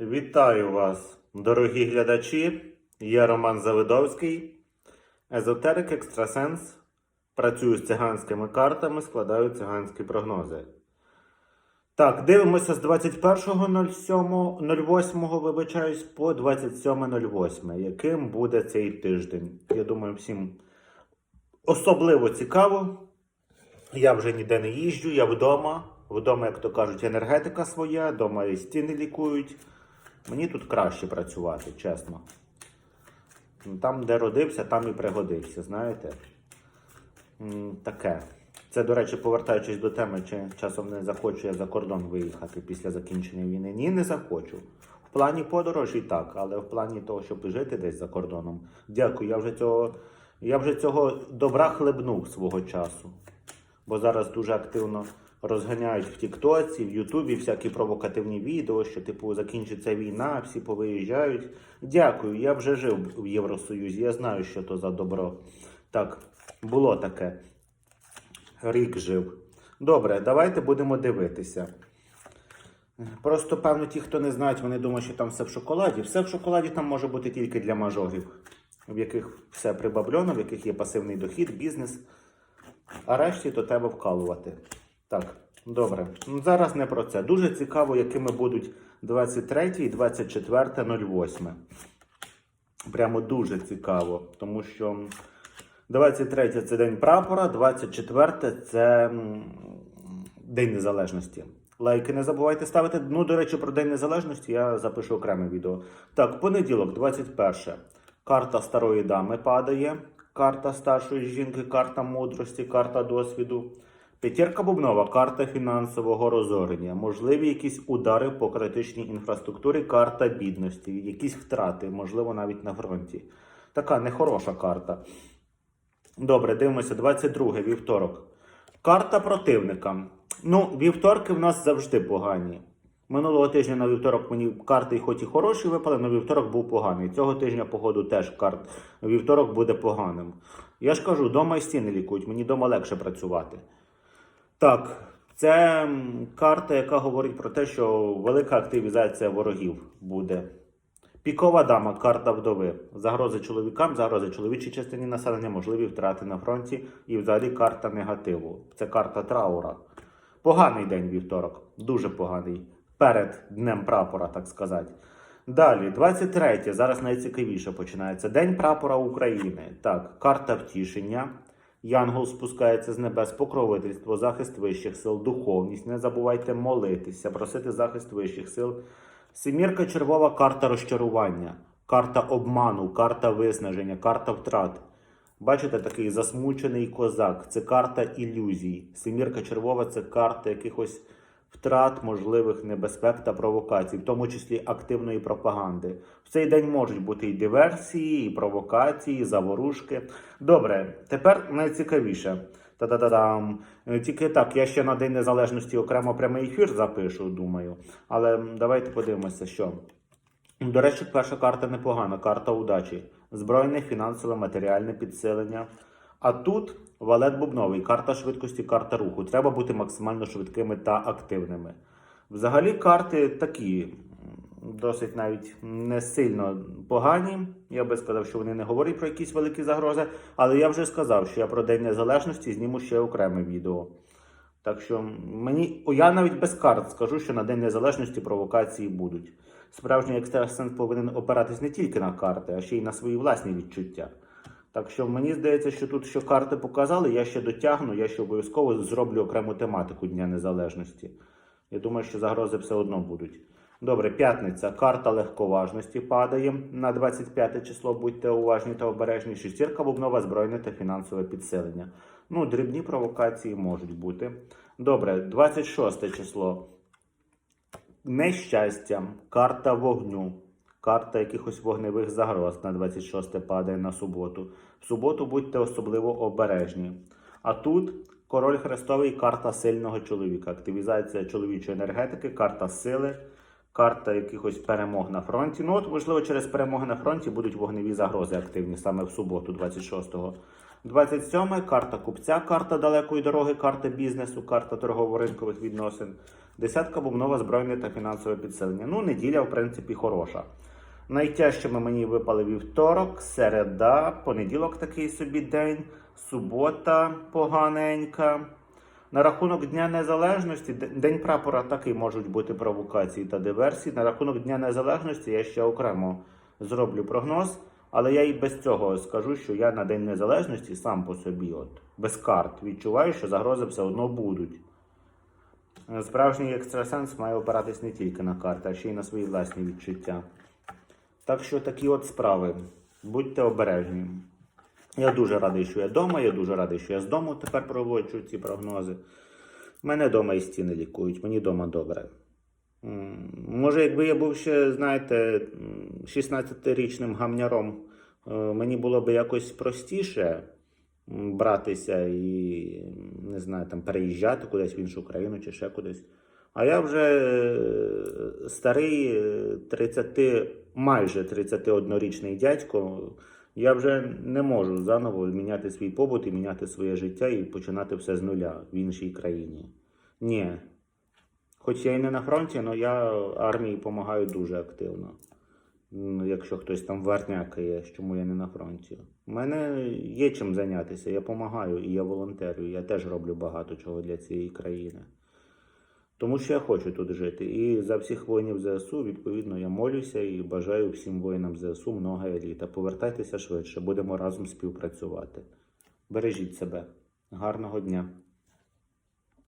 Вітаю вас, дорогі глядачі. Я Роман Завидовський, езотерик екстрасенс. Працюю з циганськими картами, складаю циганські прогнози. Так, дивимося з 21.07.08, вибачаюсь, по 27.08. Яким буде цей тиждень? Я думаю, всім особливо цікаво. Я вже ніде не їжджу, я вдома. Вдома, як то кажуть, енергетика своя, вдома і стіни лікують. Мені тут краще працювати, чесно. Там, де родився, там і пригодився, знаєте. Таке. Це, до речі, повертаючись до теми, чи часом не захочу я за кордон виїхати після закінчення війни. Ні, не захочу. В плані подорожі так, але в плані того, щоб жити десь за кордоном. Дякую, я вже цього, я вже цього добра хлебнув свого часу. Бо зараз дуже активно розганяють в Тіктоці, в Ютубі всякі провокативні відео, що типу закінчиться війна, всі повиїжджають. Дякую, я вже жив в Євросоюзі, я знаю, що то за добро. Так, було таке. Рік жив. Добре, давайте будемо дивитися. Просто, певно, ті, хто не знають, вони думають, що там все в шоколаді. Все в шоколаді там може бути тільки для мажорів, в яких все прибабльоно, в яких є пасивний дохід, бізнес. А решті то треба вкалувати. Так, добре. Ну, Зараз не про це. Дуже цікаво, якими будуть 23 і 24.08. Прямо дуже цікаво, тому що 23 це День прапора, 24 це День Незалежності. Лайки не забувайте ставити. Ну, до речі, про День Незалежності я запишу окреме відео. Так, понеділок, 21. Карта старої дами падає. Карта старшої жінки, карта мудрості, карта досвіду. П'ятірка бубнова, карта фінансового розорення. Можливі якісь удари по критичній інфраструктурі, карта бідності, якісь втрати, можливо, навіть на фронті. Така нехороша карта. Добре, дивимося, 22 вівторок. Карта противника. Ну, вівторки в нас завжди погані. Минулого тижня на вівторок мені карти хоч і хороші випали, але вівторок був поганий. Цього тижня погоду теж карт. Вівторок буде поганим. Я ж кажу, дома і стіни лікують, мені дома легше працювати. Так, це карта, яка говорить про те, що велика активізація ворогів буде. Пікова дама, карта вдови. Загрози чоловікам, загрози чоловічій частині населення, можливі втрати на фронті і взагалі карта негативу. Це карта траура. Поганий день вівторок, дуже поганий. Перед днем прапора, так сказати. Далі, 23, зараз найцікавіше починається. День прапора України. Так, карта втішення. Янгол спускається з небес, покровительство, захист вищих сил, духовність. Не забувайте молитися, просити захист вищих сил. Семірка червова карта розчарування, карта обману, карта виснаження, карта втрат. Бачите, такий засмучений козак. Це карта ілюзій. Семірка червова це карта якихось втрат, можливих небезпек та провокацій, в тому числі активної пропаганди. В цей день можуть бути і диверсії, і провокації, і заворушки. Добре, тепер найцікавіше. Та-да-да-дам. Е, Тільки так, я ще на День Незалежності окремо прямий ефір запишу, думаю. Але давайте подивимося, що. До речі, перша карта непогана, карта удачі. Збройне, фінансове, матеріальне підсилення. А тут валет бубновий, карта швидкості, карта руху. Треба бути максимально швидкими та активними. Взагалі, карти такі, досить навіть не сильно погані. Я би сказав, що вони не говорять про якісь великі загрози, але я вже сказав, що я про День Незалежності зніму ще окреме відео. Так що мені, я навіть без карт скажу, що на День Незалежності провокації будуть. Справжній екстрасенс повинен опиратись не тільки на карти, а ще й на свої власні відчуття. Так що мені здається, що тут, що карти показали, я ще дотягну, я ще обов'язково зроблю окрему тематику Дня Незалежності. Я думаю, що загрози все одно будуть. Добре, п'ятниця. Карта легковажності падає на 25 число. Будьте уважні та обережні. Шестірка бубнова, збройне та фінансове підсилення. Ну, дрібні провокації можуть бути. Добре, 26 число. Нещастя, карта вогню, карта якихось вогневих загроз на 26 падає на суботу. В суботу будьте особливо обережні. А тут король Хрестовий, карта сильного чоловіка, активізація чоловічої енергетики, карта сили, карта якихось перемог на фронті. Ну от, можливо, через перемоги на фронті будуть вогневі загрози активні саме в суботу, 26-го. 27 карта купця, карта далекої дороги, карта бізнесу, карта торгово-ринкових відносин. Десятка бубнова збройне та фінансове підсилення. Ну, неділя, в принципі, хороша. Найтяжчими мені випали вівторок, середа, понеділок такий собі день, субота поганенька. На рахунок Дня Незалежності, День прапора такий можуть бути провокації та диверсії. На рахунок Дня Незалежності я ще окремо зроблю прогноз, але я і без цього скажу, що я на День Незалежності сам по собі, от, без карт, відчуваю, що загрози все одно будуть. Справжній екстрасенс має опиратись не тільки на карти, а ще й на свої власні відчуття. Так що такі от справи. Будьте обережні. Я дуже радий, що я вдома, я дуже радий, що я з дому тепер проводжу ці прогнози. Мене вдома і стіни лікують, мені вдома добре. Може, якби я був ще, знаєте, 16-річним гамняром, е, мені було б якось простіше братися і, не знаю, там переїжджати кудись в іншу країну чи ще кудись. А я вже е, старий, е, 30, майже 31-річний дядько. Я вже не можу заново міняти свій побут і міняти своє життя і починати все з нуля в іншій країні. Ні. Хоч я і не на фронті, але я армії допомагаю дуже активно. Якщо хтось там варнякає, чому я не на фронті. У мене є чим зайнятися, я допомагаю і я волонтерю, я теж роблю багато чого для цієї країни. Тому що я хочу тут жити. І за всіх воїнів ЗСУ, відповідно, я молюся і бажаю всім воїнам ЗСУ много еліта. Повертайтеся швидше, будемо разом співпрацювати. Бережіть себе. Гарного дня!